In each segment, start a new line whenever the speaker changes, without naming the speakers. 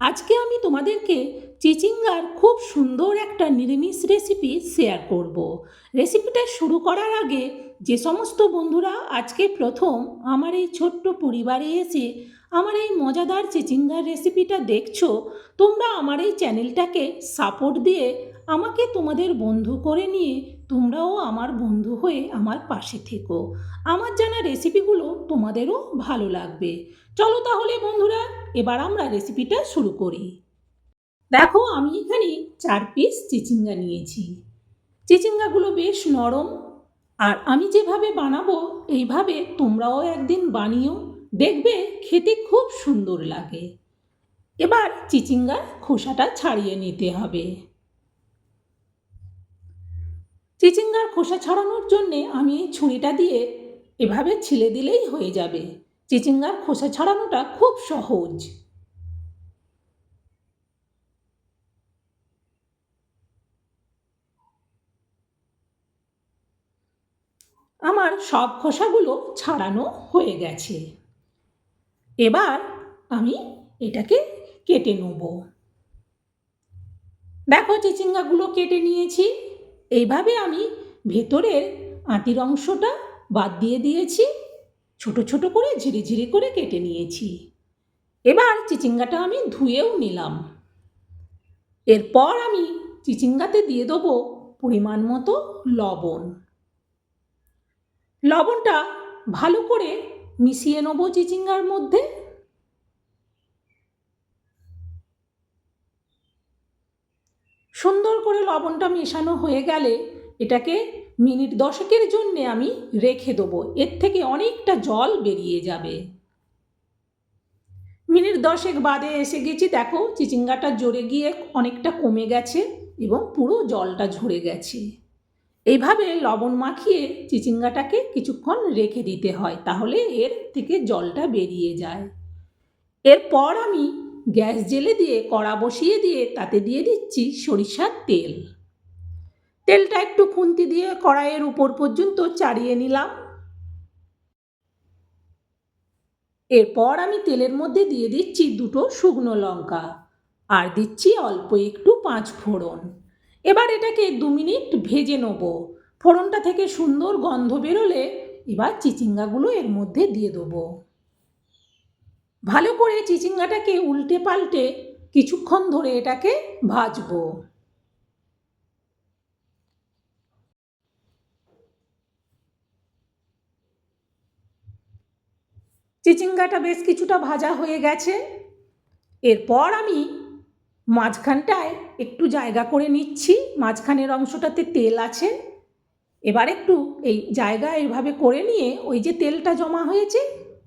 আজকে আমি তোমাদেরকে চিচিঙ্গার খুব সুন্দর একটা নিরামিষ রেসিপি শেয়ার করব। রেসিপিটা শুরু করার আগে যে সমস্ত বন্ধুরা আজকে প্রথম আমার এই ছোট্ট পরিবারে এসে আমার এই মজাদার চিচিঙ্গার রেসিপিটা দেখছ, তোমরা আমার এই চ্যানেলটাকে সাপোর্ট দিয়ে আমাকে তোমাদের বন্ধু করে নিয়ে তোমরাও আমার বন্ধু হয়ে আমার পাশে থেকো। আমার জানা রেসিপিগুলো তোমাদেরও ভালো লাগবে। চলো তাহলে বন্ধুরা, এবার আমরা রেসিপিটা শুরু করি। দেখো, আমি এখানে চার পিস চিচিঙ্গা নিয়েছি। চিচিঙ্গাগুলো বেশ নরম, আর আমি যেভাবে বানাবো, এইভাবে তোমরাও একদিন বানিও। দেখবে খেতে খুব সুন্দর লাগে। এবার চিচিঙ্গার খোসাটা ছাড়িয়ে নিতে হবে। চিচিঙ্গার খোসা ছাড়ানোর জন্যে আমি এই ছুরিটা দিয়ে এভাবে ছিলে দিলেই হয়ে যাবে। চিচিঙ্গার খোসা ছাড়ানোটা খুব সহজ। আমার সব খোসাগুলো ছাড়ানো হয়ে গেছে। এবার আমি এটাকে কেটে নেব। দেখো, চিচিঙ্গাগুলো কেটে নিয়েছি। এইভাবে আমি ভেতরের আঁটির অংশটা বাদ দিয়ে দিয়েছি, ছোট ছোট করে ঝিরি ঝিরি করে কেটে নিয়েছি। এবার চিচিঙ্গাটা আমি ধুয়েও নিলাম। এরপর আমি চিচিঙ্গাতে দিয়ে দেবো পরিমাণ মতো লবণ। লবণটা ভালো করে মিশিয়ে নেব চিচিঙ্গার মধ্যে সুন্দর করে লবণটা মেশানো হয়ে গেলে এটাকে মিনিট দশকের জন্যে আমি রেখে দেবো। এর থেকে অনেকটা জল বেরিয়ে যাবে। মিনিট দশেক বাদে এসে গেছি, দেখো চিচিঙ্গাটা জোরে গিয়ে অনেকটা কমে গেছে এবং পুরো জলটা ঝরে গেছে। এইভাবে লবণ মাখিয়ে চিচিঙ্গাটাকে কিছুক্ষণ রেখে দিতে হয়, তাহলে এর থেকে জলটা বেরিয়ে যায়। এরপর আমি গ্যাস জেলে দিয়ে, কড়া বসিয়ে দিয়ে তাতে দিয়ে দিচ্ছি সরিষার তেল। তেলটা একটু খুন্তি দিয়ে কড়াইয়ের উপর পর্যন্ত চাড়িয়ে নিলাম। এরপর আমি তেলের মধ্যে দিয়ে দিচ্ছি দুটো শুকনো লঙ্কা আর দিচ্ছি অল্প একটু পাঁচ ফোড়ন। এবার এটাকে দু মিনিট ভেজে নেব। ফোড়নটা থেকে সুন্দর গন্ধ বেরোলে এবার চিচিঙ্গাগুলো এর মধ্যে দিয়ে দেবো। ভালো করে চিচিঙ্গাটাকে উল্টে পাল্টে কিছুক্ষণ ধরে এটাকে ভাজবো। চিচিঙ্গাটা বেশ কিছুটা ভাজা হয়ে গেছে। এরপর আমি মাঝখানটায় একটু জায়গা করে নিচ্ছি। মাঝখানের অংশটাতে তেল আছে। এবার একটু এই জায়গা এইভাবে করে নিয়ে ওই যে তেলটা জমা হয়েছে,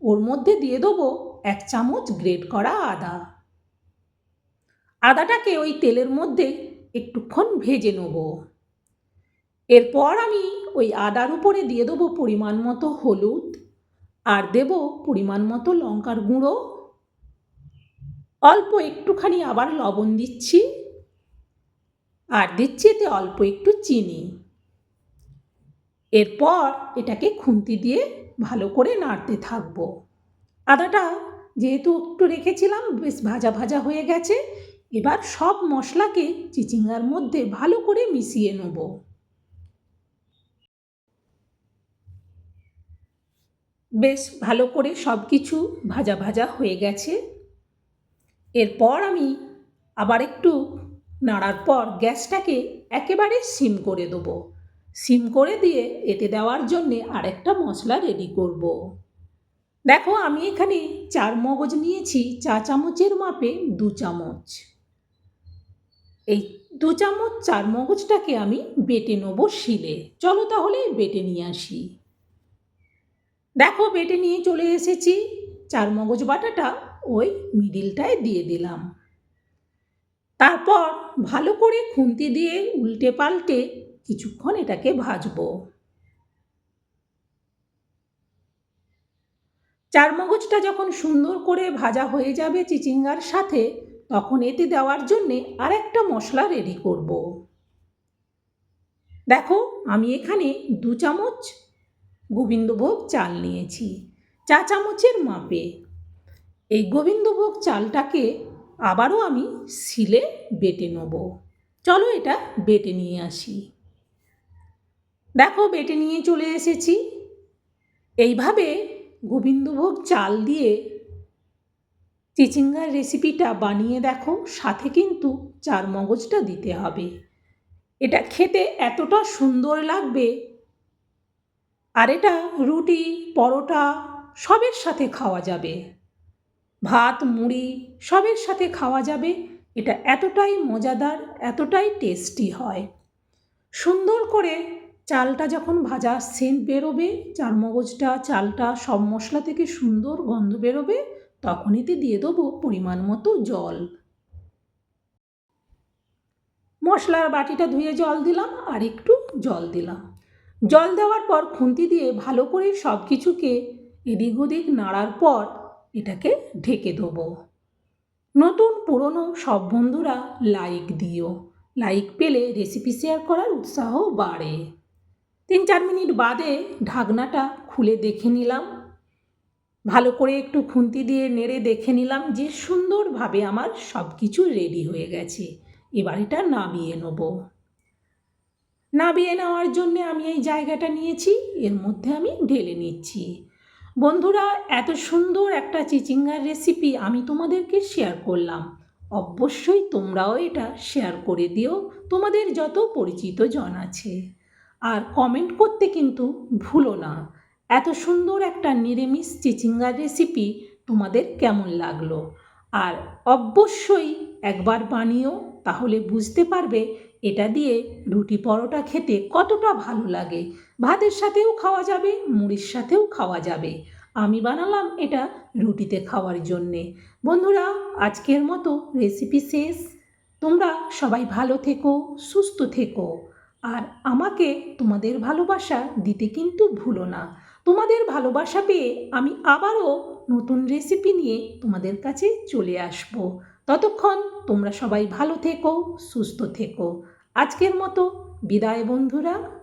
ওর মধ্যে দিয়ে দেবো এক চামচ গ্রেট করা আদা। আদাটাকে ওই তেলের মধ্যে একটুক্ষণ ভেজে নেব। এরপর আমি ওই আদার উপরে দিয়ে দেবো পরিমাণ মতো হলুদ আর দেব পরিমাণ মতো লঙ্কার গুঁড়ো। অল্প একটুখানি আবার লবণ দিচ্ছি আর দিচ্ছি এতে অল্প একটু চিনি। এরপর এটাকে খুন্তি দিয়ে ভালো করে নাড়তে থাকব। আদাটা যেহেতু একটু রেখেছিলাম, বেশ ভাজা ভাজা হয়ে গেছে। এবার সব মশলাকে চিচিঙ্গার মধ্যে ভালো করে মিশিয়ে নেব। বেশ ভালো করে সব কিছু ভাজা ভাজা হয়ে গেছে। এরপর আমি আবার একটু নাড়ার পর গ্যাসটাকে একেবারে সিম করে দেবো। সিম করে দিয়ে এতে দেওয়ার জন্যে আরেকটা মশলা রেডি করব। দেখো, আমি এখানে চার মগজ নিয়েছি, চা চামচের মাপে দু চামচ। এই দু চামচ চার মগজটাকে আমি বেটে নেব শিলে। চলো তাহলে বেটে নিয়ে আসি। দেখো, বেটে নিয়ে চলে এসেছি। চার মগজ বাটাটা ওই মিডিলটায় দিয়ে দিলাম। তারপর ভালো করে খুন্তি দিয়ে উল্টে পাল্টে কিছুক্ষণ এটাকে ভাজবো। চারমগজটা যখন সুন্দর করে ভাজা হয়ে যাবে চিচিঙ্গার সাথে, তখন এতে দেওয়ার জন্যে আর একটা মশলা রেডি করব। দেখো, আমি এখানে দু চামচ গোবিন্দভোগ চাল নিয়েছি, চা চামচের মাপে। এই গোবিন্দভোগ চালটাকে আবারও আমি শিলে বেটে নেব। চলো এটা বেটে নিয়ে আসি। দেখো, বেটে নিয়ে চলে এসেছি। এইভাবে গোবিন্দভোগ চাল দিয়ে চিচিঙ্গার রেসিপিটা বানিয়ে দেখো, সাথে কিন্তু চার মগজটা দিতে হবে। এটা খেতে এতটা সুন্দর লাগবে। আর এটা রুটি, পরোটা সবের সাথে খাওয়া যাবে। ভাত, মুড়ি সবের সাথে খাওয়া যাবে। এটা এতটাই মজাদার, এতটাই টেস্টি হয়। সুন্দর করে চালটা যখন ভাজা সেন্ট বেরোবে চারমগজটা চালটা সব মশলা থেকে সুন্দর গন্ধ বেরোবে তখন এতে দিয়ে দেবো পরিমাণ মতো জল। মশলার বাটিটা ধুয়ে জল দিলাম আর একটু জল দিলাম। জল দেওয়ার পর খুন্তি দিয়ে ভালো করে সব কিছুকে এদিক ওদিক নাড়ার পর এটাকে ঢেকে দেবো। নতুন, পুরনো সব বন্ধুরা লাইক দিও। লাইক পেলে রেসিপি শেয়ার করার উৎসাহ বাড়ে। তিন চার মিনিট বাদে ঢাকনাটা খুলে দেখে নিলাম। ভালো করে একটু খুন্তি দিয়ে নেড়ে দেখে নিলাম যে সুন্দরভাবে আমার সব কিছু রেডি হয়ে গেছে। এবার এটা নামিয়ে নেব। নামিয়ে নেওয়ার জন্যে আমি এই জায়গাটা নিয়েছি, এর মধ্যে আমি ঢেলে নিচ্ছি। বন্ধুরা, এত সুন্দর একটা চিচিঙ্গার রেসিপি আমি তোমাদেরকে শেয়ার করলাম। অবশ্যই তোমরাও এটা শেয়ার করে দিও। তোমাদের যত পরিচিত জন আছে। আর কমেন্ট করতে কিন্তু ভুলো না। এত সুন্দর একটা নিরামিষ চিচিঙ্গার রেসিপি তোমাদের কেমন লাগল? আর অবশ্যই একবার বানিও, তাহলে বুঝতে পারবে এটা দিয়ে রুটি পরোটা খেতে কতটা ভালো লাগে। ভাতের সাথেও খাওয়া যাবে, মুড়ির সাথেও খাওয়া যাবে। আমি বানালাম এটা রুটিতে খাওয়ার জন্যে। বন্ধুরা, আজকের মতো রেসিপি শেষ। তোমরা সবাই ভালো থেকো, সুস্থ থেকো। আর আমাকে তোমাদের ভালোবাসা দিতে কিন্তু ভুলো না। তোমাদের ভালোবাসা পেয়ে আমি আবারও নতুন রেসিপি নিয়ে তোমাদের কাছে চলে আসব। ততক্ষণ তোমরা সবাই ভালো থেকো, সুস্থ থেকো। আজকের মতো বিদায় বন্ধুরা।